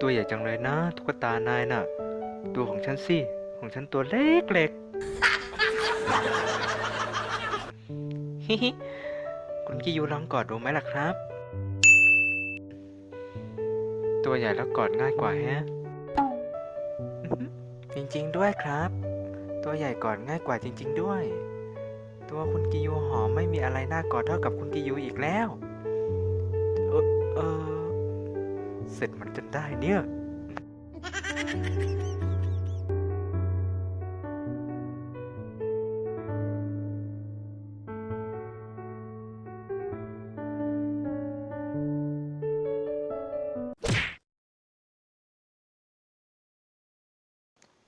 ตัวใหญ่จังเลยนะตุ๊กตานายน่ะ ตัวของฉันสิ ของฉันตัวเล็กเล็กฮิฮิคุณกิยูลองกอดดูไหมล่ะครับ ตัวใหญ่แล้วกอดง่ายกว่าแฮะ จริงๆด้วยครับ ตัวใหญ่กอดง่ายกว่าจริง ๆด้วย ตัวคุณกิยูหอมไม่มีอะไรน่ากอดเท่ากับคุณกิยูอีกแล้ว เออ เสร็จมันจนได้เนี่ย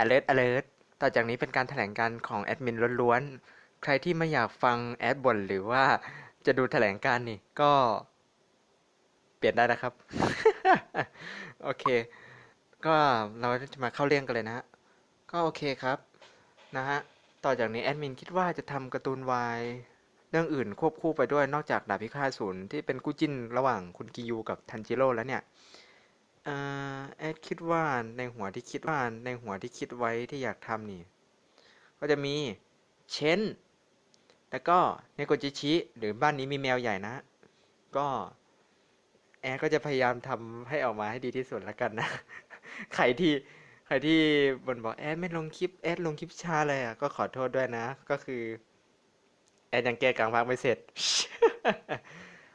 alert alert ต่อจากนี้เป็นการแถลงการของแอดมินล้วนๆ ใครที่ไม่อยากฟังแอดบ่นหรือว่าจะดูแถลงการนี่ก็ เปลี่ยนได้นะครับ โอเค ก็เราจะมาเข้าเรื่องกันเลยนะฮะ ก็โอเคครับนะฮะ ต่อจากนี้แอดมินคิดว่าจะทำการ์ตูนวายเรื่องอื่นควบคู่ไปด้วยนอกจากดาบพิฆาตศูนย์ที่เป็นคู่จิ้นระหว่างคุณกิยูกับทันจิโร่แล้วเนี่ยอแอดคิดว่าในหัวที่คิดว่าในหัวที่คิดไว้ที่อยากทำนี่ ก็จะมีเชนแล้วก็เนโกจิชิ หรือบ้านนี้มีแมวใหญ่นะ ก็ แอดก็จะพยายามทำให้ออกมาให้ดีที่สุดแล้วกันนะใครที่ใครที่บนบอกแอดไม่ลงคลิปแอดลงคลิปช้าเลยอะก็ขอโทษด้วยนะ ก็คือ แอดยังแก้กลางพักไม่เสร็จ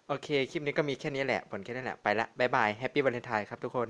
โอเค คลิปนี้ก็มีแค่นี้แหละ ผลแค่นี้แหละ ไปละบายบายแฮปปี้วันเลนไทน์ครับทุกคน